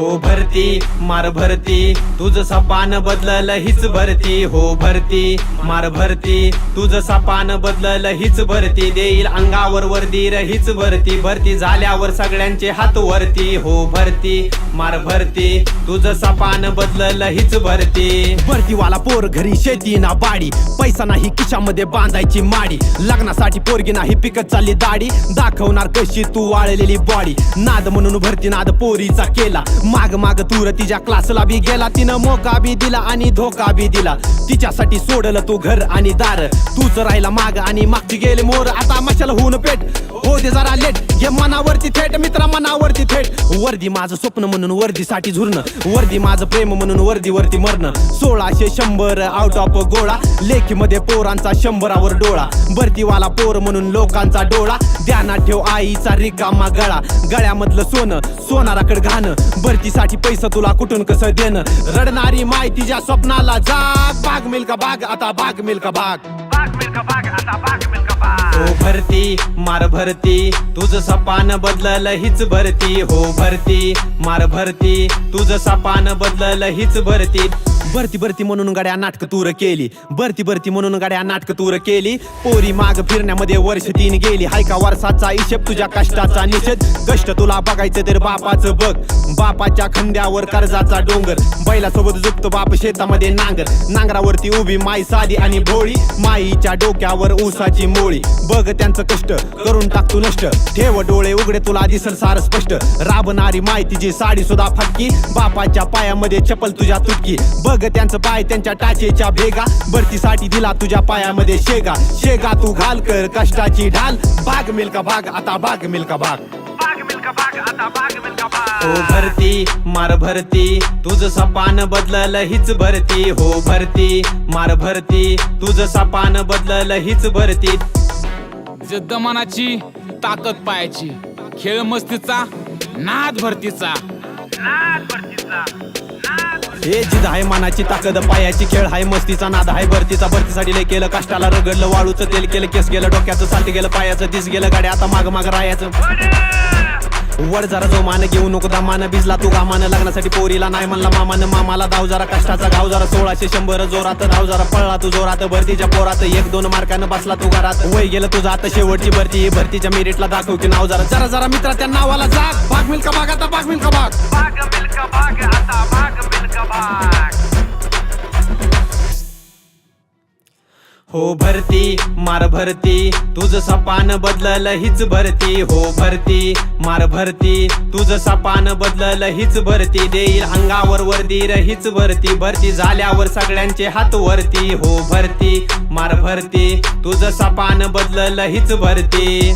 हो भरती मार भरती. तुझ सपान बदलल हीच भरती. हो भरती मार भरती. तुझ सपान बदलल हीच भरती. देईल अंगावर वर्दी हीच भरती. भरती झाल्यावर सगळ्यांचे हात वरती. हो भरती मार भरती. तुझ सपान बदलल हीच भरती. भरतीवाला पोर घरी शेती ना बाडी. पैसा नाही किशामध्ये बांधायची माडी. लग्नासाठी पोरगी नाही पिकत चालली दाढी. दाखवणार कशी तू वाळलेली बॉडी. नाद म्हणून भरती नाद पोरीचा केला. माग माग तूर तिच्या क्लासला बी गेला. तिनं मोका बी दिला आणि धोका बी दिला. तिच्यासाठी सोडलं तू घर आणि दार. तूच राहिला माग आणि मागची गेले मोर. आता मशाल होऊन पेट. हो दे जरा लेट. हे मनावरती थेट मित्रा मनावरती थेट. वर्दी माझं स्वप्न म्हणून वर्दीसाठी झुरणं. वर्दी माझं प्रेम म्हणून वर्दीवरती मरणं. सोळाशे शंभर आउट ऑफ गोळा. लेखीमध्ये पोरांचा शंभरावर डोळा. भरतीवाला पोर म्हणून लोकांचा डोळा. ध्यानात ठेव आईचा रिकामा गळा. गळ्यामधलं सोनं सोनाराकडे घाण. भरतीसाठी पैसा तुला कुठून कसं देणं? रडणारी माय तिच्या स्वप्नाला जाग. बाग मिल्का बाग आता बाग मिल्का बाग हो भरती मार भरती तुझं सपान बदलल हीच भरती. हो भरती मार भरती तुझं सपान बदललं हीच भरती. भरती भरती म्हणून गाड्या नाटक तूर केली. भरती भरती म्हणून गाड्या नाटक तूर केली. पोरी माग फिरण्यामध्ये वर्ष तीन गेली. हाय का वर्षाचा हिशेब तुझ्या कष्टाचा निषेध. कष्ट तुला बघायचं तर बापाचं बघ. बापाच्या खंद्यावर कर्जाचा डोंगर. बैलासोबत झुकतो बाप शेतामध्ये नांगर. नांगरावरती उभी माई साधी आणि भोळी. माईच्या डोक्यावर ऊसाची मोळी. बघ त्यांचं कष्ट करून टाक तू नष्ट. ठेव डोळे उघडे तुला दिसल सार स्पष्ट. राबणारी माय तिची साडी सुद्धा फटकी. बापाच्या पायामध्ये चपल तुझ्या तुटकी. बघ त्यांचं पाय त्यांच्या टाचेच्या भेगा. भरतीसाठी दिला तुझ्या पायामध्ये शेगा. शेगा तू घाल कर कष्टाची ढाल. भाग मिल्का भाग आता भाग मिल्का भाग. हो भरती मार भरती. तुझं सपान बदललं हीच भरती. हो भरती मार भरती. तुझं सपान बदललं हीच भरती. जिद्द मनाची ताकद पायाची खेळ मस्तीचा नाद भरतीचा. हे जिद आहे मानाची ताकद पायाची खेळ आहे मस्तीचा नाद आहे भरतीचा. भरतीसाठी लय केलं कष्टाला रगडलं वाळूचं तेल केलं केस गेलं डोक्याचं साल्ट गेलं पायाचं दिस गेलं गाड्या आता माग माग राहायचं. वर जरा जो मान घेऊ नको दामान भिजला तू गामान लग्नासाठी पोरीला नाही म्हणला मामान. मामाला धाव जरा कष्टाचा घाव जरा सोळाशे शंभर जोरात धाव जरा पळला तू जोरात. भरतीच्या पोरात एक दोन मार्कानं बसला तू घरात. वय गेलं तू आता शेवटची भरती. भरतीच्या मेरिटला दाखव की नाव जरा. जरा जरा मित्रा त्या नावाला जाग. भाग मिल्का भाग आता भाग मिल्का भाग. हो भरती मार भरती तुझ सपान बदललं हीच भरती. हो भरती मार भरती तुझ सपान बदलल हीच भरती. देईल अंगावर वर्दी रहीच भरती. भरती झाल्यावर सगळ्यांचे हात वरती. हो भरती मार भरती तुझ सपान बदलल हीच भरती.